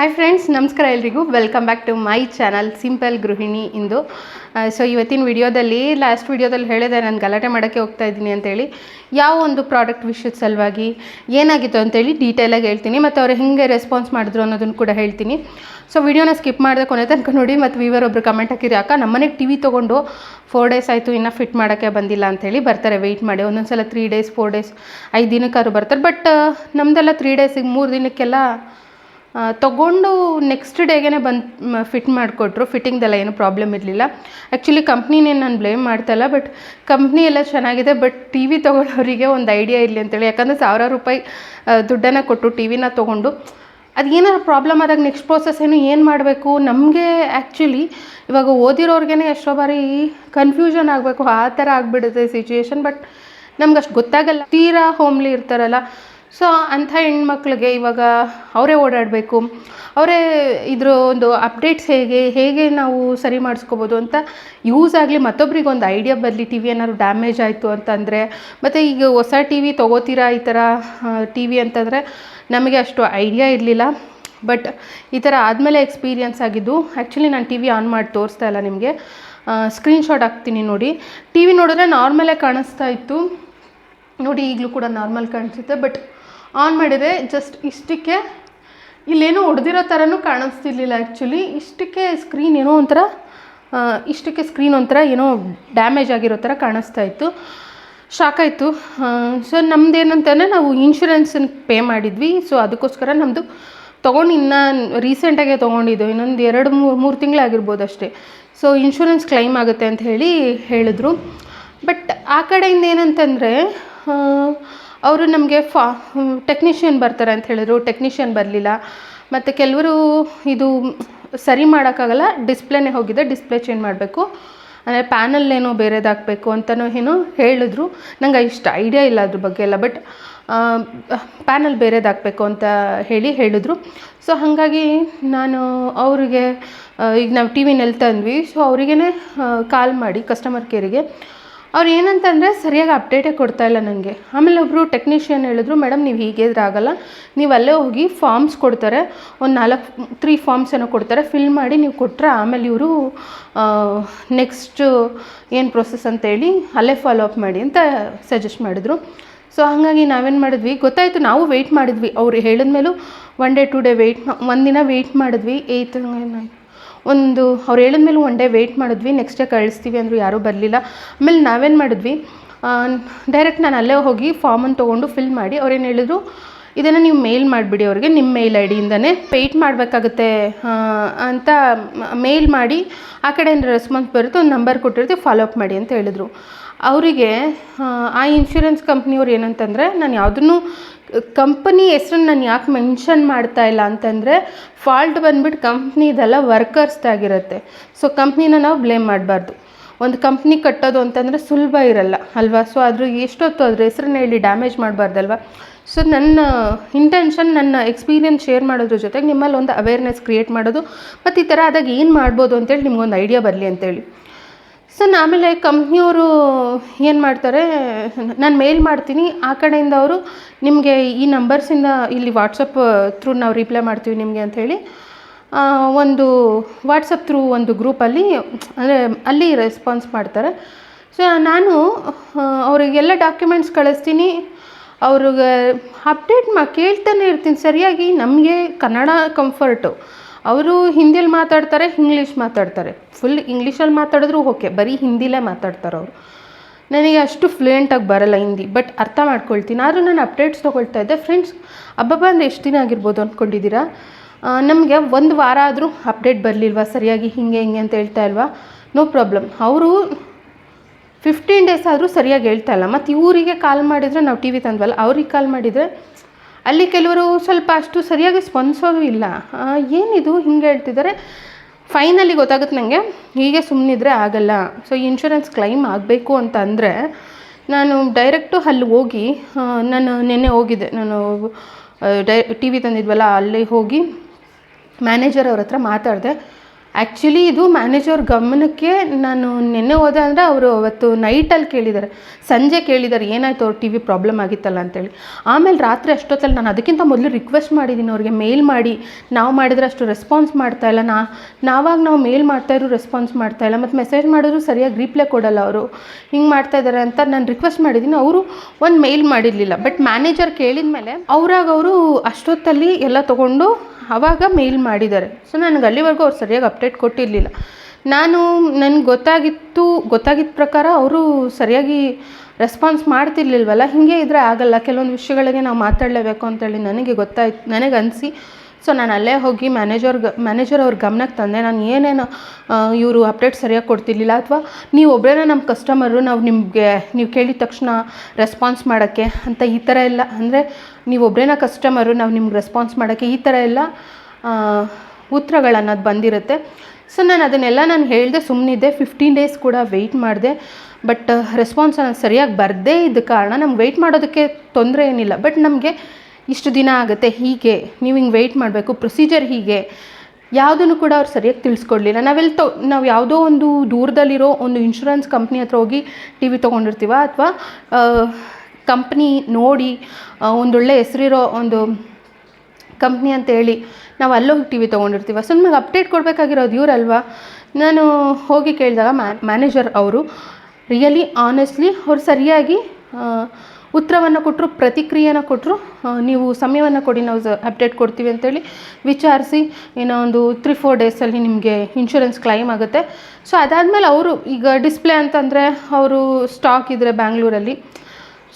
Hi friends ನಮಸ್ಕಾರ ಎಲ್ರಿಗೂ. Welcome back to my channel simple Gruhini into. So ಇವತ್ತಿನ ವಿಡಿಯೋದಲ್ಲಿ ಲಾಸ್ಟ್ ವಿಡಿಯೋದಲ್ಲಿ ಹೇಳಿದೆ, ನಾನು ಗಲಾಟೆ ಮಾಡೋಕ್ಕೆ ಹೋಗ್ತಾ ಇದ್ದೀನಿ ಅಂತೇಳಿ. ಯಾವ ಒಂದು ಪ್ರಾಡಕ್ಟ್ ವಿಷಯದ ಸಲುವಾಗಿ ಏನಾಗಿತ್ತು ಅಂತೇಳಿ ಡೀಟೇಲಾಗಿ ಹೇಳ್ತೀನಿ, ಮತ್ತು ಅವರು ಹೇಗೆ ರೆಸ್ಪಾನ್ಸ್ ಮಾಡಿದ್ರು ಅನ್ನೋದನ್ನು ಕೂಡ ಹೇಳ್ತೀನಿ. ಸೊ ವಿಡಿಯೋನ ಸ್ಕಿಪ್ ಮಾಡಿದೆ ಕೊನೆ ತನಕ ನೋಡಿ, ಮತ್ತು ವೀವರ್ ಒಬ್ರು ಕಮೆಂಟ್ ಹಾಕಿದ್ರೆ, ಅಕ್ಕ ನಮ್ಮನೆಗೆ ಟಿ ವಿ ತೊಗೊಂಡು ಫೋರ್ ಡೇಸ್ ಆಯಿತು, ಇನ್ನೂ ಫಿಟ್ ಮಾಡೋಕ್ಕೆ ಬಂದಿಲ್ಲ ಅಂತೇಳಿ ಬರ್ತಾರೆ ವೆಯ್ಟ್ ಮಾಡಿ. ಒಂದೊಂದು ಸಲ ತ್ರೀ ಡೇಸ್ ಫೋರ್ ಡೇಸ್ ಐದು ದಿನಕ್ಕಾದ್ರು ಬರ್ತಾರೆ. ಬಟ್ ನಮ್ಮದೆಲ್ಲ ತ್ರೀ ಡೇಸಿಗೆ ಮೂರು ದಿನಕ್ಕೆಲ್ಲ ತಗೊಂಡು ನೆಕ್ಸ್ಟ್ ಡೇಗೆ ಬಂದು ಫಿಟ್ ಮಾಡಿಕೊಟ್ರು. ಫಿಟ್ಟಿಂಗ್ದೆಲ್ಲ ಏನು ಪ್ರಾಬ್ಲಮ್ ಇರಲಿಲ್ಲ. ಆ್ಯಕ್ಚುಲಿ ಕಂಪ್ನಿನೇ ನಾನು ಬ್ಲೇಮ್ ಮಾಡ್ತಾಯಿಲ್ಲ ಬಟ್ ಕಂಪ್ನಿ ಎಲ್ಲ ಚೆನ್ನಾಗಿದೆ ಬಟ್ ಟಿ ವಿ ತೊಗೊಳ್ಳೋರಿಗೆ ಒಂದು ಐಡಿಯಾ ಇರಲಿ ಅಂತೇಳಿ. ಯಾಕಂದರೆ ಸಾವಿರಾರು ರೂಪಾಯಿ ದುಡ್ಡನ್ನು ಕೊಟ್ಟು ಟಿ ವಿನ ತೊಗೊಂಡು ಅದು ಏನಾದ್ರು ಪ್ರಾಬ್ಲಮ್ ಆದಾಗ ನೆಕ್ಸ್ಟ್ ಪ್ರೋಸೆಸ್ ಏನು ಏನು ಮಾಡಬೇಕು? ನಮಗೆ ಆ್ಯಕ್ಚುಲಿ ಇವಾಗ ಓದಿರೋರ್ಗೇ ಎಷ್ಟೋ ಬಾರಿ ಕನ್ಫ್ಯೂಷನ್ ಆಗಬೇಕು. ಆ ಥರ ಆಗಿಬಿಡುತ್ತೆ ಸಿಚುಯೇಷನ್ ಬಟ್ ನಮ್ಗೆ ಅಷ್ಟು ಗೊತ್ತಾಗಲ್ಲ. ತೀರಾ ಹೋಮ್ಲಿ ಇರ್ತಾರಲ್ಲ. ಸೊ ಅಂಥ ಹೆಣ್ಮಕ್ಳಿಗೆ ಇವಾಗ ಅವರೇ ಓಡಾಡಬೇಕು. ಅವರೇ ಇದ್ರ ಒಂದು ಅಪ್ಡೇಟ್ಸ್ ಹೇಗೆ ಹೇಗೆ ನಾವು ಸರಿ ಮಾಡಿಸ್ಕೋಬೋದು ಅಂತ ಯೂಸ್ ಆಗಲಿ ಮತ್ತೊಬ್ರಿಗೆ ಒಂದು ಐಡಿಯಾ ಬರಲಿ ಟಿ ವಿ ಏನಾದ್ರು ಡ್ಯಾಮೇಜ್ ಆಯಿತು ಅಂತಂದರೆ, ಮತ್ತು ಈಗ ಹೊಸ ಟಿ ವಿ ತೊಗೋತೀರಾ ಈ ಥರ ಟಿ ವಿ ಅಂತಂದರೆ ನಮಗೆ ಅಷ್ಟು ಐಡಿಯಾ ಇರಲಿಲ್ಲ. ಬಟ್ ಈ ಥರ ಆದಮೇಲೆ ಎಕ್ಸ್ಪೀರಿಯನ್ಸ್ ಆಗಿದ್ದು ಆ್ಯಕ್ಚುಲಿ ನಾನು ಟಿ ವಿ ಆನ್ ಮಾಡಿ ತೋರಿಸ್ತಾ ಇಲ್ಲ ನಿಮಗೆ. ಸ್ಕ್ರೀನ್ಶಾಟ್ ಹಾಕ್ತೀನಿ ನೋಡಿ. ಟಿ ವಿ ನೋಡಿದ್ರೆ ನಾರ್ಮಲೇ ಕಾಣಿಸ್ತಾ ಇತ್ತು. ನೋಡಿ ಈಗಲೂ ಕೂಡ ನಾರ್ಮಲ್ ಕಾಣಿಸುತ್ತೆ ಬಟ್ ಆನ್ ಮಾಡಿದೆ ಜಸ್ಟ್ ಇಷ್ಟಕ್ಕೆ ಇಲ್ಲೇನೋ ಹೊಡೆದಿರೋ ಥರನೂ ಕಾಣಿಸ್ತಿರ್ಲಿಲ್ಲ ಆ್ಯಕ್ಚುಲಿ ಇಷ್ಟಕ್ಕೆ ಸ್ಕ್ರೀನ್ ಏನೋ ಒಂಥರ ಇಷ್ಟಕ್ಕೆ ಸ್ಕ್ರೀನ್ ಒಂಥರ ಏನೋ ಡ್ಯಾಮೇಜ್ ಆಗಿರೋ ಥರ ಕಾಣಿಸ್ತಾ ಇತ್ತು. ಶಾಕ್ ಆಯಿತು. ಸೊ ನಮ್ದು ಏನಂತಂದರೆ ನಾವು ಇನ್ಶೂರೆನ್ಸನ್ನು ಪೇ ಮಾಡಿದ್ವಿ. ಸೊ ಅದಕ್ಕೋಸ್ಕರ ನಮ್ಮದು ತೊಗೊಂಡು ಇನ್ನೂ ರೀಸೆಂಟಾಗೆ ತೊಗೊಂಡಿದ್ದು. ಇನ್ನೊಂದು ಎರಡು ಮೂರು ಮೂರು ತಿಂಗಳಾಗಿರ್ಬೋದು ಅಷ್ಟೇ. ಸೊ ಇನ್ಶೂರೆನ್ಸ್ ಕ್ಲೈಮ್ ಆಗುತ್ತೆ ಅಂತ ಹೇಳಿ ಹೇಳಿದ್ರು. ಬಟ್ ಆ ಕಡೆಯಿಂದ ಏನಂತಂದರೆ ಅವರು ನಮಗೆ ಫಾ ಟೆಕ್ನಿಷಿಯನ್ ಬರ್ತಾರೆ ಅಂತ ಹೇಳಿದರು. ಟೆಕ್ನಿಷಿಯನ್ ಬರಲಿಲ್ಲ. ಮತ್ತು ಕೆಲವರು ಇದು ಸರಿ ಮಾಡೋಕ್ಕಾಗಲ್ಲ ಡಿಸ್ಪ್ಲೇನೇ ಹೋಗಿದೆ ಡಿಸ್ಪ್ಲೇ ಚೇಂಜ್ ಮಾಡಬೇಕು. ಅಂದರೆ ಪ್ಯಾನಲ್ ಏನೋ ಬೇರೆದು ಹಾಕಬೇಕು ಅಂತಲೂ ಏನೋ ಹೇಳಿದ್ರು. ನಂಗೆ ಇಷ್ಟ ಐಡಿಯಾ ಇಲ್ಲ ಅದ್ರ ಬಗ್ಗೆ ಎಲ್ಲ. ಬಟ್ ಪ್ಯಾನಲ್ ಬೇರೆದು ಹಾಕಬೇಕು ಅಂತ ಹೇಳಿ ಹೇಳಿದ್ರು. ಸೊ ಹಾಗಾಗಿ ನಾನು ಅವರಿಗೆ ಈಗ ನಾವು ಟಿ ವಿನಲ್ಲಿ ತಂದ್ವಿ. ಸೊ ಅವರಿಗೇ ಕಾಲ್ ಮಾಡಿ ಕಸ್ಟಮರ್ ಕೇರಿಗೆ ಅವ್ರು ಏನಂತಂದರೆ ಸರಿಯಾಗಿ ಅಪ್ಡೇಟೇ ಕೊಡ್ತಾ ಇಲ್ಲ ನನಗೆ ಆಮೇಲೆ ಒಬ್ಬರು ಟೆಕ್ನಿಷಿಯನ್ ಹೇಳಿದ್ರು, ಮೇಡಮ್, ನೀವು ಹೀಗೆ ಆಗಲ್ಲ. ನೀವು ಅಲ್ಲೇ ಹೋಗಿ ಫಾರ್ಮ್ಸ್ ಕೊಡ್ತಾರೆ. ಒಂದು ನಾಲ್ಕು ತ್ರೀ ಫಾರ್ಮ್ಸ್ ಏನೋ ಕೊಡ್ತಾರೆ. ಫಿಲ್ ಮಾಡಿ ನೀವು ಕೊಟ್ಟರೆ ಆಮೇಲೆ ಇವರು ನೆಕ್ಸ್ಟು ಏನು ಪ್ರೊಸೆಸ್ ಅಂತೇಳಿ ಅಲ್ಲೇ ಫಾಲೋ ಅಪ್ ಮಾಡಿ ಅಂತ ಸಜೆಸ್ಟ್ ಮಾಡಿದರು. ಸೊ ಹಾಗಾಗಿ ನಾವೇನು ಮಾಡಿದ್ವಿ, ಗೊತ್ತಾಯಿತು, ನಾವು ವೆಯ್ಟ್ ಮಾಡಿದ್ವಿ. ಅವ್ರು ಹೇಳಿದ್ಮೇಲೂ one day two day wait ಒಂದಿನ ವೆಯ್ಟ್ ಮಾಡಿದ್ವಿ. ಏಯ್ತ್ ಒಂದು, ಅವ್ರು ಹೇಳಿದ್ಮೇಲೆ ಒನ್ ಡೇ ವೆಯ್ಟ್ ಮಾಡಿದ್ವಿ ನೆಕ್ಸ್ಟ್ ಡೇ ಕಳಿಸ್ತೀವಿ ಅಂದರು ಯಾರೂ ಬರಲಿಲ್ಲ. ಆಮೇಲೆ ನಾವೇನು ಮಾಡಿದ್ವಿ ಡೈರೆಕ್ಟ್ ನಾನು ಅಲ್ಲೇ ಹೋಗಿ ಫಾರ್ಮನ್ನು ತೊಗೊಂಡು ಫಿಲ್ ಮಾಡಿ ಅವ್ರೇನು ಹೇಳಿದ್ರು, ಇದನ್ನು ನೀವು ಮೇಲ್ ಮಾಡಿಬಿಡಿ ಅವ್ರಿಗೆ ನಿಮ್ಮ ಮೇಲ್ ಐ ಡಿಯಿಂದನೇ ವೆಯ್ಟ್ ಮಾಡಬೇಕಾಗುತ್ತೆ ಅಂತ ಮೇಲ್ ಮಾಡಿ, ಆ ಕಡೆಯಿಂದ ರೆಸ್ಪಾನ್ಸ್ ಬರುತ್ತೆ, ಒಂದು ನಂಬರ್ ಕೊಟ್ಟಿರ್ತೀವಿ ಫಾಲೋ ಅಪ್ ಮಾಡಿ ಅಂತ ಹೇಳಿದರು. ಅವರಿಗೆ, ಆ ಇನ್ಶೂರೆನ್ಸ್ ಕಂಪ್ನಿಯವ್ರು ಏನಂತಂದರೆ, ನಾನು ಯಾವುದನ್ನು ಕಂಪನಿ ಹೆಸ್ರನ್ನ ನಾನು ಯಾಕೆ ಮೆನ್ಷನ್ ಮಾಡ್ತಾ ಇಲ್ಲ ಅಂತಂದರೆ ಫಾಲ್ಟ್ ಬಂದ್ಬಿಟ್ಟು ಕಂಪ್ನಿದೆಲ್ಲ ವರ್ಕರ್ಸ್ದಾಗಿರುತ್ತೆ ಸೊ ಕಂಪ್ನಿನ ನಾವು ಬ್ಲೇಮ್ ಮಾಡಬಾರ್ದು. ಒಂದು ಕಂಪ್ನಿ ಕಟ್ಟೋದು ಅಂತಂದರೆ ಸುಲಭ ಇರಲ್ಲ, ಅಲ್ವಾ? ಸೊ ಅದ್ರ ಎಷ್ಟೊತ್ತು ಅದ್ರ ಹೆಸ್ರನ್ನ ಹೇಳಿ ಡ್ಯಾಮೇಜ್ ಮಾಡಬಾರ್ದಲ್ವ? ಸೊ ನನ್ನ ಇಂಟೆನ್ಷನ್ ನನ್ನ ಎಕ್ಸ್ಪೀರಿಯನ್ಸ್ ಶೇರ್ ಮಾಡೋದ್ರ ಜೊತೆಗೆ ನಿಮ್ಮಲ್ಲಿ ಒಂದು ಅವೇರ್ನೆಸ್ ಕ್ರಿಯೇಟ್ ಮಾಡೋದು ಮತ್ತು ಈ ಥರ ಆದಾಗ ಏನು ಮಾಡ್ಬೋದು ಅಂತೇಳಿ ನಿಮ್ಗೊಂದು ಐಡಿಯಾ ಬರಲಿ ಅಂತೇಳಿ. ಸೊ ಆಮೇಲೆ ಕಂಪ್ನಿಯವರು ಏನು ಮಾಡ್ತಾರೆ, ನಾನು ಮೇಲ್ ಮಾಡ್ತೀನಿ. ಆ ಕಡೆಯಿಂದ ಅವರು ನಿಮಗೆ ಈ ನಂಬರ್ಸಿಂದ ಇಲ್ಲಿ ವಾಟ್ಸಪ್ ಥ್ರೂ ನಾವು ರಿಪ್ಲೈ ಮಾಡ್ತೀವಿ ನಿಮಗೆ ಅಂಥೇಳಿ ಒಂದು ವಾಟ್ಸಪ್ ಥ್ರೂ ಒಂದು ಗ್ರೂಪಲ್ಲಿ ಅಂದರೆ ಅಲ್ಲಿ ರೆಸ್ಪಾನ್ಸ್ ಮಾಡ್ತಾರೆ. ಸೊ ನಾನು ಅವರಿಗೆಲ್ಲ ಡಾಕ್ಯುಮೆಂಟ್ಸ್ ಕಳಿಸ್ತೀನಿ. ಅವ್ರಿಗೆ ಅಪ್ಡೇಟ್ ಮಾ ಕೇಳ್ತಾನೆ ಇರ್ತೀನಿ. ಸರಿಯಾಗಿ ನಮಗೆ ಕನ್ನಡ ಕಂಫರ್ಟು ಅವರು ಹಿಂದಿಯಲ್ಲಿ ಮಾತಾಡ್ತಾರೆ ಇಂಗ್ಲೀಷ್ ಮಾತಾಡ್ತಾರೆ. ಫುಲ್ ಇಂಗ್ಲೀಷಲ್ಲಿ ಮಾತಾಡಿದ್ರು ಓಕೆ ಬರೀ ಹಿಂದಿಲೇ ಮಾತಾಡ್ತಾರೆ ಅವರು. ನನಗೆ ಅಷ್ಟು ಫ್ಲೂಯೆಂಟಾಗಿ ಬರಲ್ಲ ಹಿಂದಿ ಬಟ್ ಅರ್ಥ ಮಾಡ್ಕೊಳ್ತೀನಿ. ಆದರೂ ನಾನು ಅಪ್ಡೇಟ್ಸ್ ತೊಗೊಳ್ತಾ ಇದ್ದೆ. ಫ್ರೆಂಡ್ಸ್ ಹಬ್ಬಬ್ಬ ಅಂದರೆ ಎಷ್ಟು ದಿನ ಆಗಿರ್ಬೋದು ಅಂದ್ಕೊಂಡಿದ್ದೀರಾ ನಮಗೆ ಒಂದು ವಾರ ಆದರೂ ಅಪ್ಡೇಟ್ ಬರಲಿಲ್ವಾ? ಸರಿಯಾಗಿ ಹಿಂಗೆ ಹಿಂಗೆ ಅಂತ ಹೇಳ್ತಾ ಇಲ್ವಾ? ನೋ ಪ್ರಾಬ್ಲಮ್ ಅವರು ಫಿಫ್ಟೀನ್ ಡೇಸ್ ಆದರೂ ಸರಿಯಾಗಿ ಹೇಳ್ತಾ ಇಲ್ಲ. ಮತ್ತು ಇವರಿಗೆ ಕಾಲ್ ಮಾಡಿದರೆ ನಾವು ಟಿ ವಿ ತಂದ್ವಲ್ಲ, ಅವ್ರಿಗೆ ಕಾಲ್ ಮಾಡಿದರೆ ಅಲ್ಲಿ ಕೆಲವರು ಸ್ವಲ್ಪ ಅಷ್ಟು ಸರಿಯಾಗಿ ಸ್ಪಂದಿಸೋದು ಇಲ್ಲ. ಏನಿದು ಹಿಂಗೆ ಹೇಳ್ತಿದ್ದಾರೆ? ಫೈನಲಿ ಗೊತ್ತಾಗುತ್ತೆ ನನಗೆ ಹೀಗೆ ಸುಮ್ಮನಿದ್ರೆ ಆಗಲ್ಲ. ಸೊ ಇನ್ಶೂರೆನ್ಸ್ ಕ್ಲೈಮ್ ಆಗಬೇಕು ಅಂತ ಅಂದರೆ ನಾನು ಡೈರೆಕ್ಟು ಅಲ್ಲಿ ಹೋಗಿ ನಾನು ನಿನ್ನೆ ಹೋಗಿದ್ದೆ. ನಾನು ಡೈ ಟಿ ವಿ ತಂದಿದ್ವಲ್ಲ, ಅಲ್ಲಿ ಹೋಗಿ ಮ್ಯಾನೇಜರ್ ಅವ್ರ ಹತ್ರ ಮಾತಾಡಿದೆ. ಆ್ಯಕ್ಚುಲಿ ಇದು ಮ್ಯಾನೇಜರ್ ಗಮನಕ್ಕೆ ನಾನು ನಿನ್ನೆ ಹೋದೆ ಅಂದರೆ ಅವರು ಅವತ್ತು ನೈಟಲ್ಲಿ ಕೇಳಿದ್ದಾರೆ ಸಂಜೆ ಕೇಳಿದ್ದಾರೆ ಏನಾಯಿತು ಅವ್ರ ಟಿ ವಿ ಪ್ರಾಬ್ಲಮ್ ಆಗಿತ್ತಲ್ಲ ಅಂತೇಳಿ. ಆಮೇಲೆ ರಾತ್ರಿ ಅಷ್ಟೊತ್ತಲ್ಲಿ ನಾನು ಅದಕ್ಕಿಂತ ಮೊದಲು ರಿಕ್ವೆಸ್ಟ್ ಮಾಡಿದ್ದೀನಿ ಅವ್ರಿಗೆ ಮೇಲ್ ಮಾಡಿ. ನಾವು ಮಾಡಿದ್ರೆ ಅಷ್ಟು ರೆಸ್ಪಾನ್ಸ್ ಮಾಡ್ತಾ ಇಲ್ಲ. ನಾ, ನಾವಾಗ ನಾವು ಮೇಲ್ ಮಾಡ್ತಾಯಿದ್ರು ರೆಸ್ಪಾನ್ಸ್ ಮಾಡ್ತಾ ಇಲ್ಲ. ಮತ್ತು ಮೆಸೇಜ್ ಮಾಡಿದ್ರು ಸರಿಯಾಗಿ ರಿಪ್ಲೈ ಕೊಡಲ್ಲ ಅವರು. ಹಿಂಗೆ ಮಾಡ್ತಾ ಇದ್ದಾರೆ ಅಂತ ನಾನು ರಿಕ್ವೆಸ್ಟ್ ಮಾಡಿದ್ದೀನಿ ಅವರು ಒಂದು ಮೇಲ್ ಮಾಡಿರಲಿಲ್ಲ. ಬಟ್ ಮ್ಯಾನೇಜರ್ ಕೇಳಿದ ಮೇಲೆ ಅವ್ರಾಗ ಅವರು ಅಷ್ಟೊತ್ತಲ್ಲಿ ಎಲ್ಲ ತೊಗೊಂಡು ಆವಾಗ ಮೇಲ್ ಮಾಡಿದ್ದಾರೆ. ಸೊ ನನಗೆ ಅಲ್ಲಿವರೆಗೂ ಅವ್ರು ಸರಿಯಾಗಿ ಅಪ್ಡೇಟ್ ಕೊಟ್ಟಿರಲಿಲ್ಲ. ನಾನು, ನನಗೆ ಗೊತ್ತಾಗಿತ್ತು, ಗೊತ್ತಾಗಿದ್ದ ಪ್ರಕಾರ ಅವರು ಸರಿಯಾಗಿ ರೆಸ್ಪಾನ್ಸ್ ಮಾಡ್ತಿರ್ಲಿಲ್ವಲ್ಲ, ಹೀಗೆ ಇದ್ದರೆ ಆಗಲ್ಲ. ಕೆಲವೊಂದು ವಿಷಯಗಳಿಗೆ ನಾವು ಮಾತಾಡಲೇಬೇಕು ಅಂತೇಳಿ ನನಗೆ ಗೊತ್ತಾಯ್ತು ನನಗೆ ಅನಿಸಿ. ಸೊ ನಾನು ಅಲ್ಲೇ ಹೋಗಿ ಮ್ಯಾನೇಜರ್ಗೆ ಮ್ಯಾನೇಜರ್ ಅವ್ರ ಗಮನಕ್ಕೆ ತಂದೆ. ನಾನು ಏನೇನು ಇವರು ಅಪ್ಡೇಟ್ ಸರಿಯಾಗಿ ಕೊಡ್ತಿರ್ಲಿಲ್ಲ. ಅಥವಾ ನೀವು ಒಬ್ಬರೇನ ನಮ್ಮ ಕಸ್ಟಮರು ನಾವು ನಿಮಗೆ, ನೀವು ಕೇಳಿದ ತಕ್ಷಣ ರೆಸ್ಪಾನ್ಸ್ ಮಾಡೋಕ್ಕೆ ಅಂತ ಈ ಥರ ಎಲ್ಲ. ಅಂದರೆ ನೀವು ಒಬ್ಬರೇನ ಕಸ್ಟಮರು ನಾವು ನಿಮ್ಗೆ ರೆಸ್ಪಾನ್ಸ್ ಮಾಡೋಕ್ಕೆ ಈ ಥರ ಎಲ್ಲ ಉತ್ತರಗಳನ್ನೋದು ಬಂದಿರುತ್ತೆ. ಸೊ ನಾನು ಅದನ್ನೆಲ್ಲ ನಾನು ಹೇಳಿದೆ ಸುಮ್ಮನಿದ್ದೆ ಫಿಫ್ಟೀನ್ ಡೇಸ್ ಕೂಡ ವೆಯ್ಟ್ ಮಾಡಿದೆ. ಬಟ್ ರೆಸ್ಪಾನ್ಸ್ ಅನ್ನೋದು ಸರಿಯಾಗಿ ಬರದೇ ಇದ್ದ ಕಾರಣ ನಮ್ಗೆ ವೆಯ್ಟ್ ಮಾಡೋದಕ್ಕೆ ತೊಂದರೆ ಏನಿಲ್ಲ. ಬಟ್ ನಮಗೆ ಇಷ್ಟು ದಿನ ಆಗುತ್ತೆ, ಹೀಗೆ, ನೀವು ಹಿಂಗೆ ವೆಯ್ಟ್ ಮಾಡಬೇಕು ಪ್ರೊಸೀಜರ್ ಹೀಗೆ, ಯಾವುದನ್ನು ಕೂಡ ಅವ್ರು ಸರಿಯಾಗಿ ತಿಳಿಸ್ಕೊಡ್ಲಿಲ್ಲ. ನಾವೆಲ್ಲಿ ತೊ, ನಾವು ಯಾವುದೋ ಒಂದು ದೂರದಲ್ಲಿರೋ ಒಂದು ಇನ್ಶೂರೆನ್ಸ್ ಕಂಪ್ನಿ ಹತ್ರ ಹೋಗಿ ಟಿ ವಿ ತೊಗೊಂಡಿರ್ತೀವ ಅಥವಾ ಕಂಪ್ನಿ ನೋಡಿ ಒಂದೊಳ್ಳೆ ಹೆಸರಿರೋ ಒಂದು ಕಂಪ್ನಿ ಅಂತೇಳಿ ನಾವು ಅಲ್ಲೋಗಿ ಟಿ ವಿ ತೊಗೊಂಡಿರ್ತೀವ. ಸೊ ನಮಗೆ ಅಪ್ಡೇಟ್ ಕೊಡಬೇಕಾಗಿರೋದು ಇವರಲ್ವಾ? ನಾನು ಹೋಗಿ ಕೇಳಿದಾಗ ಮ್ಯಾನೇಜರ್ ಅವರು ರಿಯಲಿ ಆನೆಸ್ಟ್ಲಿ ಅವ್ರು ಸರಿಯಾಗಿ ಉತ್ತರವನ್ನು ಕೊಟ್ಟರು ಪ್ರತಿಕ್ರಿಯೆನ ಕೊಟ್ಟರು ನೀವು ಸಮಯವನ್ನು ಕೊಡಿ, ನಾವು ಅಪ್ಡೇಟ್ ಕೊಡ್ತೀವಿ ಅಂತೇಳಿ ವಿಚಾರಿಸಿ, ಏನೋ ಒಂದು ತ್ರೀ ಫೋರ್ ಡೇಸಲ್ಲಿ ನಿಮಗೆ ಇನ್ಶೂರೆನ್ಸ್ ಕ್ಲೈಮ್ ಆಗುತ್ತೆ. ಸೊ ಅದಾದಮೇಲೆ ಅವರು ಈಗ ಡಿಸ್ಪ್ಲೇ ಅಂತಂದರೆ, ಅವರು ಸ್ಟಾಕ್ ಇದ್ದರೆ ಬ್ಯಾಂಗ್ಳೂರಲ್ಲಿ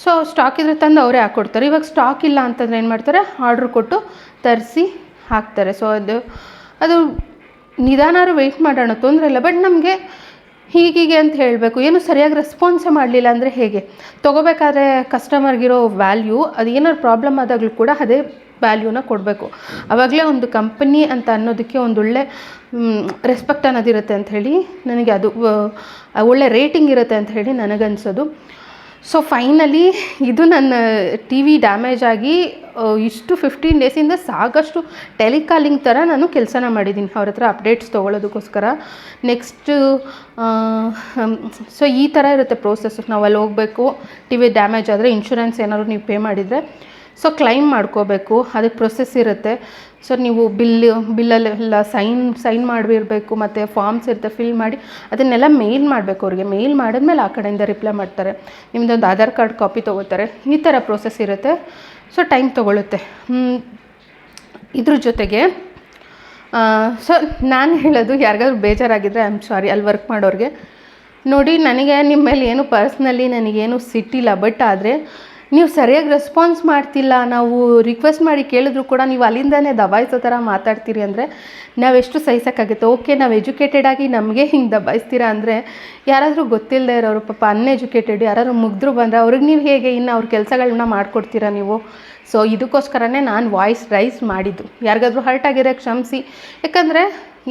ಸೊ ಸ್ಟಾಕ್ ಇದ್ರೆ ತಂದು ಅವರೇ ಹಾಕ್ಕೊಡ್ತಾರೆ ಇವಾಗ ಸ್ಟಾಕ್ ಇಲ್ಲ ಅಂತಂದ್ರೆ ಏನು ಮಾಡ್ತಾರೆ? ಆರ್ಡ್ರ್ ಕೊಟ್ಟು ತರಿಸಿ ಹಾಕ್ತಾರೆ. ಸೊ ಅದು ಅದು ನಿಧಾನಾರು ವೆಯ್ಟ್ ಮಾಡೋಣ, ತೊಂದರೆ ಇಲ್ಲ. ಬಟ್ ನಮಗೆ ಹೀಗೀಗೆ ಅಂತ ಹೇಳಬೇಕು. ಏನು ಸರಿಯಾಗಿ ರೆಸ್ಪಾನ್ಸೇ ಮಾಡಲಿಲ್ಲ ಅಂದರೆ ಹೇಗೆ? ತೊಗೋಬೇಕಾದ್ರೆ ಕಸ್ಟಮರ್ಗಿರೋ ವ್ಯಾಲ್ಯೂ ಅದು ಏನಾದ್ರು ಪ್ರಾಬ್ಲಮ್ ಆದಾಗಲೂ ಕೂಡ ಅದೇ ವ್ಯಾಲ್ಯೂನ ಕೊಡಬೇಕು. ಆವಾಗಲೇ ಒಂದು ಕಂಪನಿ ಅಂತ ಅನ್ನೋದಕ್ಕೆ ಒಂದೊಳ್ಳೆ ರೆಸ್ಪೆಕ್ಟ್ ಅನ್ನೋದಿರುತ್ತೆ ಅಂತ ಹೇಳಿ ನನಗೆ ಅದು ಒಳ್ಳೆ ರೇಟಿಂಗ್ ಇರುತ್ತೆ ಅಂತ ಹೇಳಿ ನನಗನ್ಸೋದು. ಸೊ ಫೈನಲಿ ಇದು ನನ್ನ ಟಿ ವಿ ಡ್ಯಾಮೇಜ್ ಆಗಿ ಇಷ್ಟು ಫಿಫ್ಟೀನ್ ಡೇಸಿಂದ ಸಾಕಷ್ಟು ಟೆಲಿಕಾಲಿಂಗ್ ಥರ ನಾನು ಕೆಲಸನ ಮಾಡಿದ್ದೀನಿ ಅವ್ರ ಹತ್ರ ಅಪ್ಡೇಟ್ಸ್ ತೊಗೊಳೋದಕ್ಕೋಸ್ಕರ. ನೆಕ್ಸ್ಟು ಸೊ ಈ ಥರ ಇರುತ್ತೆ ಪ್ರೋಸೆಸ್ ನಾವು ಅಲ್ಲಿ ಹೋಗಬೇಕು ಟಿ ವಿ ಡ್ಯಾಮೇಜ್ ಆದರೆ ಇನ್ಶೂರೆನ್ಸ್ ಏನಾದ್ರು ನೀವು ಪೇ ಮಾಡಿದರೆ. ಸೊ ಕ್ಲೈಮ್ ಮಾಡ್ಕೋಬೇಕು. ಅದಕ್ಕೆ ಪ್ರೊಸೆಸ್ ಇರುತ್ತೆ. ಸೊ ನೀವು ಬಿಲ್, ಬಿಲ್ಲಲ್ಲೆಲ್ಲ ಸೈನ್ ಸೈನ್ ಮಾಡಿರಬೇಕು ಮತ್ತು ಫಾರ್ಮ್ಸ್ ಇರುತ್ತೆ ಫಿಲ್ ಮಾಡಿ. ಅದನ್ನೆಲ್ಲ ಮೇಲ್ ಮಾಡಬೇಕು ಅವ್ರಿಗೆ. ಮೇಲ್ ಮಾಡಿದ್ಮೇಲೆ ಆ ಕಡೆಯಿಂದ ರಿಪ್ಲೈ ಮಾಡ್ತಾರೆ. ನಿಮ್ಮದೊಂದು ಆಧಾರ್ ಕಾರ್ಡ್ ಕಾಪಿ ತೊಗೋತಾರೆ. ಈ ಥರ ಪ್ರೋಸೆಸ್ ಇರುತ್ತೆ. ಸೊ ಟೈಮ್ ತೊಗೊಳುತ್ತೆ. ಇದ್ರ ಜೊತೆಗೆ ಸೊ ನಾನು ಹೇಳೋದು ಯಾರಿಗಾದ್ರೂ ಬೇಜಾರಾಗಿದ್ದರೆ ಐ ಆಮ್ ಸಾರಿ ಅಲ್ಲಿ ವರ್ಕ್ ಮಾಡೋರಿಗೆ. ನೋಡಿ, ನನಗೆ ನಿಮ್ಮ ಮೇಲೆ ಏನು ಪರ್ಸ್ನಲಿ ನನಗೇನು ಸಿಟ್ಟಿಲ್ಲ. ಬಟ್ ಆದರೆ ನೀವು ಸರಿಯಾಗಿ ರೆಸ್ಪಾನ್ಸ್ ಮಾಡ್ತಿಲ್ಲ, ನಾವು ರಿಕ್ವೆಸ್ಟ್ ಮಾಡಿ ಕೇಳಿದ್ರು ಕೂಡ ನೀವು ಅಲ್ಲಿಂದನೇ ದಬಾಯಿಸೋ ಥರ ಮಾತಾಡ್ತೀರಿ ಅಂದರೆ ನಾವೆಷ್ಟು ಸಹಿಸೋಕ್ಕಾಗುತ್ತೆ? ಓಕೆ ನಾವು ಎಜುಕೇಟೆಡ್ ಆಗಿ ನಮಗೆ ಹಿಂಗೆ ದಬಾಯಿಸ್ತೀರಾ ಅಂದರೆ ಯಾರಾದರೂ ಗೊತ್ತಿಲ್ಲದೆ ಇರೋರು, ಪಾಪ ಅನ್ಎಜುಕೇಟೆಡ್ ಯಾರಾದರೂ ಮುಗ್ದ್ರು ಬಂದರೆ ಅವ್ರಿಗೆ ನೀವು ಹೇಗೆ ಇನ್ನು ಅವ್ರ ಕೆಲಸಗಳನ್ನ ಮಾಡಿಕೊಡ್ತೀರಾ ನೀವು? ಸೊ ಇದಕ್ಕೋಸ್ಕರನೇ ನಾನು ವಾಯ್ಸ್ ರೈಸ್ ಮಾಡಿದ್ದು. ಯಾರಿಗಾದ್ರೂ ಹರ್ಟ್ ಆಗಿರೋ ಕ್ಷಮಿಸಿ. ಯಾಕಂದರೆ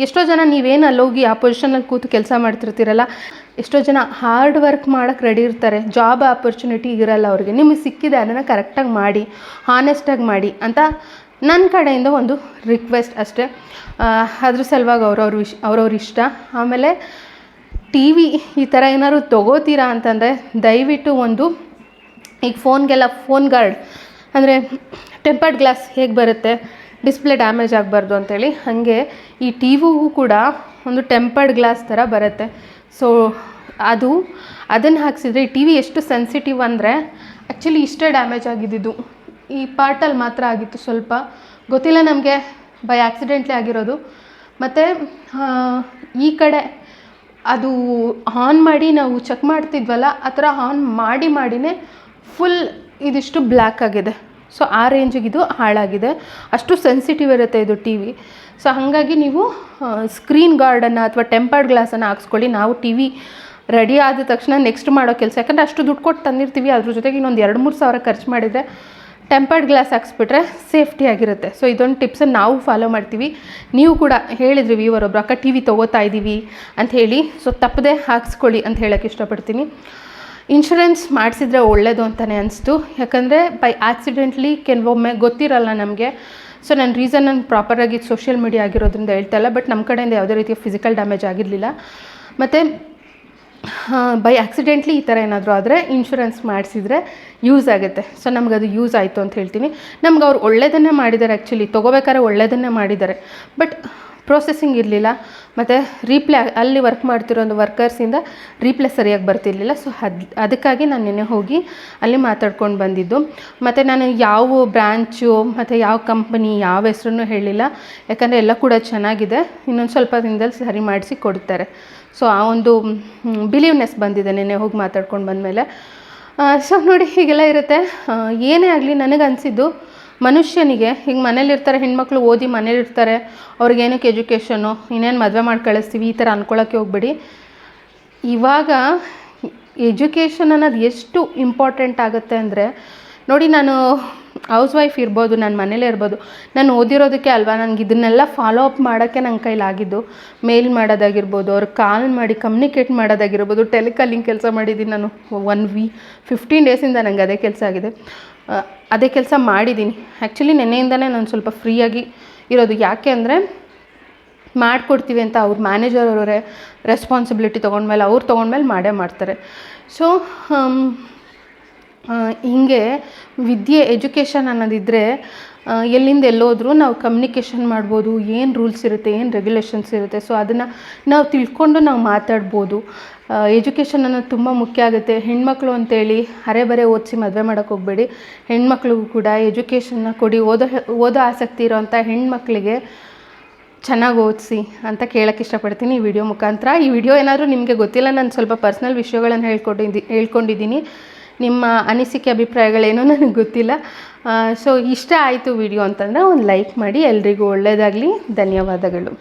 ಎಷ್ಟೋ ಜನ ನೀವೇನು ಅಲ್ಲೋಗಿ ಆ ಪೊಸಿಷನಲ್ಲಿ ಕೂತು ಕೆಲಸ ಮಾಡ್ತಿರ್ತೀರಲ್ಲ, ಎಷ್ಟೋ ಜನ ಹಾರ್ಡ್ ವರ್ಕ್ ಮಾಡೋಕ್ಕೆ ರೆಡಿ ಇರ್ತಾರೆ ಜಾಬ್ ಆಪರ್ಚುನಿಟಿ ಇರಲ್ಲ ಅವ್ರಿಗೆ. ನಿಮಗೆ ಸಿಕ್ಕಿದೆ ಅದನ್ನು ಕರೆಕ್ಟಾಗಿ ಮಾಡಿ ಹಾನೆಸ್ಟಾಗಿ ಮಾಡಿ ಅಂತ ನನ್ನ ಕಡೆಯಿಂದ ಒಂದು ರಿಕ್ವೆಸ್ಟ್ ಅಷ್ಟೇ. ಅದ್ರ ಸಲುವಾಗಿ ಅವ್ರವ್ರ ವಿಶ್ ಅವ್ರವ್ರ ಇಷ್ಟ. ಆಮೇಲೆ ಟಿ ವಿ ಈ ಥರ ಏನಾದ್ರು ತೊಗೋತೀರಾ ಅಂತಂದರೆ ದಯವಿಟ್ಟು ಒಂದು, ಈಗ ಫೋನ್ಗೆಲ್ಲ ಫೋನ್ ಗಾರ್ಡ್ ಅಂದರೆ ಟೆಂಪರ್ಡ್ ಗ್ಲಾಸ್ ಹೇಗೆ ಬರುತ್ತೆ? ಡಿಸ್ಪ್ಲೇ ಡ್ಯಾಮೇಜ್ ಆಗಬಾರ್ದು ಅಂತೇಳಿ. ಹಾಗೆ ಈ ಟಿ ವಿಗೂ ಕೂಡ ಒಂದು ಟೆಂಪರ್ಡ್ ಗ್ಲಾಸ್ ಥರ ಬರುತ್ತೆ. ಸೊ, ಅದು, ಅದನ್ನು ಹಾಕ್ಸಿದ್ರೆ ಈ ಟಿ ವಿ ಎಷ್ಟು ಸೆನ್ಸಿಟಿವ್ ಅಂದರೆ ಆ್ಯಕ್ಚುಲಿ ಇಷ್ಟೇ ಡ್ಯಾಮೇಜ್ ಆಗಿದ್ದಿದ್ದು. ಈ ಪಾರ್ಟಲ್ಲಿ ಮಾತ್ರ ಆಗಿತ್ತು ಸ್ವಲ್ಪ. ಗೊತ್ತಿಲ್ಲ ನಮಗೆ, ಬೈ ಆಕ್ಸಿಡೆಂಟ್ಲಿ ಆಗಿರೋದು. ಮತ್ತು ಈ ಕಡೆ ಅದು ಆನ್ ಮಾಡಿ ನಾವು ಚೆಕ್ ಮಾಡ್ತಿದ್ವಲ್ಲ, ಆ ಥರ ಆನ್ ಮಾಡಿ ಮಾಡಿನೇ ಫುಲ್ ಇದಿಷ್ಟು ಬ್ಲ್ಯಾಕ್ ಆಗಿದೆ. ಸೊ ಆ ರೇಂಜಿಗೆ ಇದು ಹಾಳಾಗಿದೆ. ಅಷ್ಟು ಸೆನ್ಸಿಟಿವ್ ಇರುತ್ತೆ ಇದು ಟಿ ವಿ ಸೊ ಹಾಗಾಗಿ ನೀವು ಸ್ಕ್ರೀನ್ ಗಾರ್ಡನ್ನು ಅಥವಾ ಟೆಂಪರ್ಡ್ ಗ್ಲಾಸನ್ನು ಹಾಕ್ಸ್ಕೊಳ್ಳಿ. ನಾವು ಟಿ ವಿ ರೆಡಿ ಆದ ತಕ್ಷಣ ನೆಕ್ಸ್ಟ್ ಮಾಡೋ ಕೆಲಸ. ಯಾಕಂದರೆ ಅಷ್ಟು ದುಡ್ಡು ಕೊಟ್ಟು ತಂದಿರ್ತೀವಿ. ಅದ್ರ ಜೊತೆಗೆ ಇನ್ನೊಂದು ಎರಡು ಮೂರು ಸಾವಿರ ಖರ್ಚು ಮಾಡಿದರೆ ಟೆಂಪರ್ಡ್ ಗ್ಲಾಸ್ ಹಾಕ್ಸ್ಬಿಟ್ರೆ ಸೇಫ್ಟಿ ಆಗಿರುತ್ತೆ. ಸೊ ಇದೊಂದು ಟಿಪ್ಸನ್ನು ನಾವು ಫಾಲೋ ಮಾಡ್ತೀವಿ. ನೀವು ಕೂಡ ಹೇಳಿದ್ರಿ ವ್ಯೂವರ್ ಒಬ್ರು, ಅಕ್ಕ ಟಿ ವಿ ತೊಗೋತಾ ಇದ್ದೀವಿ ಹೇಳಿ. ಸೊ ತಪ್ಪದೆ ಹಾಕ್ಸ್ಕೊಳ್ಳಿ ಅಂತ ಹೇಳೋಕ್ಕೆ ಇಷ್ಟಪಡ್ತೀನಿ. ಇನ್ಶೂರೆನ್ಸ್ ಮಾಡಿಸಿದ್ರೆ ಒಳ್ಳೆಯದು ಅಂತಲೇ ಅನಿಸ್ತು. ಯಾಕಂದರೆ ಬೈ ಆಕ್ಸಿಡೆಂಟ್ಲಿ ಕೆಲವೊಮ್ಮೆ ಗೊತ್ತಿರಲ್ಲ ನಮಗೆ. ಸೊ ನನ್ನ ರೀಸನ್ ನಾನು ಪ್ರಾಪರಾಗಿ ಸೋಷಿಯಲ್ ಮೀಡಿಯಾ ಆಗಿರೋದ್ರಿಂದ ಹೇಳ್ತಾ ಇಲ್ಲ. ಬಟ್ ನಮ್ಮ ಕಡೆಯಿಂದ ಯಾವುದೇ ರೀತಿಯ ಫಿಸಿಕಲ್ ಡ್ಯಾಮೇಜ್ ಆಗಿರಲಿಲ್ಲ. ಮತ್ತು ಬೈ ಆಕ್ಸಿಡೆಂಟ್ಲಿ ಈ ಥರ ಏನಾದರೂ ಆದರೆ ಇನ್ಶೂರೆನ್ಸ್ ಮಾಡಿಸಿದ್ರೆ ಯೂಸ್ ಆಗುತ್ತೆ. ಸೊ ನಮ್ಗೆ ಅದು ಯೂಸ್ ಆಯಿತು ಅಂತ ಹೇಳ್ತೀನಿ. ನಮ್ಗೆ ಅವ್ರು ಒಳ್ಳೆಯದನ್ನೇ ಮಾಡಿದ್ದಾರೆ ಆ್ಯಕ್ಚುಲಿ ತೊಗೋಬೇಕಾದ್ರೆ ಒಳ್ಳೆಯದನ್ನೇ ಮಾಡಿದ್ದಾರೆ. ಬಟ್ ಪ್ರೋಸೆಸಿಂಗ್ ಇರಲಿಲ್ಲ. ಮತ್ತು ರೀಪ್ಲೇ ಅಲ್ಲಿ ವರ್ಕ್ ಮಾಡ್ತಿರೋ ಒಂದು ವರ್ಕರ್ಸಿಂದ ರೀಪ್ಲೇ ಸರಿಯಾಗಿ ಬರ್ತಿರಲಿಲ್ಲ. ಸೊ ಅದು ಅದಕ್ಕಾಗಿ ನಾನು ನಿನ್ನೆ ಹೋಗಿ ಅಲ್ಲಿ ಮಾತಾಡ್ಕೊಂಡು ಬಂದಿದ್ದು. ಮತ್ತು ನಾನು ಯಾವ ಬ್ರ್ಯಾಂಚು ಮತ್ತು ಯಾವ ಕಂಪನಿ ಯಾವ ಹೆಸ್ರನ್ನು ಹೇಳಿಲ್ಲ. ಯಾಕಂದರೆ ಎಲ್ಲ ಕೂಡ ಚೆನ್ನಾಗಿದೆ. ಇನ್ನೊಂದು ಸ್ವಲ್ಪ ದಿನದಲ್ಲಿ ಸರಿ ಮಾಡಿಸಿ ಕೊಡ್ತಾರೆ. ಸೊ ಆ ಒಂದು ಬಿಲೀವ್ನೆಸ್ ಬಂದಿದೆ ನಿನ್ನೆ ಹೋಗಿ ಮಾತಾಡ್ಕೊಂಡು ಬಂದಮೇಲೆ. ಸೊ ನೋಡಿ, ಹೀಗೆಲ್ಲ ಇರುತ್ತೆ. ಏನೇ ಆಗಲಿ ನನಗೆ ಅನಿಸಿದ್ದು ಮನುಷ್ಯನಿಗೆ ಹಿಂಗೆ ಮನೇಲಿರ್ತಾರೆ, ಹೆಣ್ಮಕ್ಳು ಓದಿ ಮನೇಲಿರ್ತಾರೆ, ಅವ್ರಿಗೇನಕ್ಕೆ ಎಜುಕೇಷನು, ಇನ್ನೇನು ಮದುವೆ ಮಾಡಿ ಕಳಿಸ್ತೀವಿ, ಈ ಥರ ಅಂದ್ಕೊಳ್ಳೋಕ್ಕೆ ಹೋಗ್ಬೇಡಿ. ಇವಾಗ ಎಜುಕೇಷನ್ ಅನ್ನೋದು ಎಷ್ಟು ಇಂಪಾರ್ಟೆಂಟ್ ಆಗುತ್ತೆ ಅಂದರೆ, ನೋಡಿ ನಾನು ಹೌಸ್ ವೈಫ್ ಇರ್ಬೋದು, ನಾನು ಮನೇಲೇ ಇರ್ಬೋದು, ನಾನು ಓದಿರೋದಕ್ಕೆ ಅಲ್ವಾ, ನನಗೆ ಇದನ್ನೆಲ್ಲ ಫಾಲೋ ಅಪ್ ಮಾಡೋಕ್ಕೆ ನನ್ನ ಕೈಲಾಗಿದ್ದು ಮೇಲ್ ಮಾಡೋದಾಗಿರ್ಬೋದು, ಅವ್ರು ಕಾಲ್ ಮಾಡಿ ಕಮ್ಯುನಿಕೇಟ್ ಮಾಡೋದಾಗಿರ್ಬೋದು ಟೆಲಿಕಾಲಿಂಗ್ ಕೆಲಸ ಮಾಡಿದ್ದೀನಿ ನಾನು ಒನ್ ವೀ ಫಿಫ್ಟೀನ್ ಡೇಸಿಂದ ನನಗೆ ಅದೇ ಕೆಲಸ ಆಗಿದೆ. ಅದೇ ಕೆಲಸ ಮಾಡಿದ್ದೀನಿ. ಆ್ಯಕ್ಚುಲಿ ನೆನ್ನೆಯಿಂದನೇ ನಾನು ಸ್ವಲ್ಪ ಫ್ರೀಯಾಗಿ ಇರೋದು. ಯಾಕೆ ಅಂದರೆ ಮಾಡಿಕೊಡ್ತೀವಿ ಅಂತ ಅವ್ರ ಮ್ಯಾನೇಜರ್ ಅವರೇ ರೆಸ್ಪಾನ್ಸಿಬಿಲಿಟಿ ತೊಗೊಂಡ್ಮೇಲೆ ಅವ್ರು ತೊಗೊಂಡ್ಮೇಲೆ ಮಾಡೇ ಮಾಡ್ತಾರೆ. ಸೊ ಹೀಗೆ ವಿದ್ಯೆ ಎಜುಕೇಷನ್ ಅನ್ನೋದಿದ್ದರೆ ಎಲ್ಲಿಂದ ಎಲ್ಲೋದ್ರೂ ನಾವು ಕಮ್ಯುನಿಕೇಷನ್ ಮಾಡ್ಬೋದು. ಏನು ರೂಲ್ಸ್ ಇರುತ್ತೆ, ಏನು ರೆಗ್ಯುಲೇಷನ್ಸ್ ಇರುತ್ತೆ. ಸೊ ಅದನ್ನು ನಾವು ತಿಳ್ಕೊಂಡು ನಾವು ಮಾತಾಡ್ಬೋದು. ಎಜುಕೇಷನ್ ಅನ್ನೋದು ತುಂಬ ಮುಖ್ಯ ಆಗುತ್ತೆ. ಹೆಣ್ಮಕ್ಳು ಅಂತೇಳಿ ಅರೆ ಬರೆ ಓದಿಸಿ ಮದುವೆ ಮಾಡೋಕೆ ಹೋಗಬೇಡಿ. ಹೆಣ್ಮಕ್ಳಿಗೂ ಕೂಡ ಎಜುಕೇಷನ್ನ ಕೊಡಿ. ಓದೋ ಓದೋ ಆಸಕ್ತಿ ಇರೋವಂಥ ಹೆಣ್ಮಕ್ಳಿಗೆ ಚೆನ್ನಾಗಿ ಓದಿಸಿ ಅಂತ ಕೇಳೋಕ್ಕೆ ಇಷ್ಟಪಡ್ತೀನಿ ಈ ವಿಡಿಯೋ ಮುಖಾಂತರ. ಈ ವಿಡಿಯೋ ಏನಾದರೂ ನಿಮಗೆ ಗೊತ್ತಿಲ್ಲ, ನಾನು ಸ್ವಲ್ಪ ಪರ್ಸ್ನಲ್ ವಿಷಯಗಳನ್ನು ಹೇಳ್ಕೊಂಡಿದ್ದಿ ಹೇಳ್ಕೊಂಡಿದ್ದೀನಿ. ನಿಮ್ಮ ಅನಿಸಿಕೆ ಅಭಿಪ್ರಾಯಗಳೇನೋ ನನಗೆ ಗೊತ್ತಿಲ್ಲ. ಸೊ ಇಷ್ಟ ಆಯಿತು ವಿಡಿಯೋ ಅಂತಂದರೆ ಒಂದು ಲೈಕ್ ಮಾಡಿ. ಎಲ್ರಿಗೂ ಒಳ್ಳೆಯದಾಗಲಿ ಧನ್ಯವಾದಗಳು.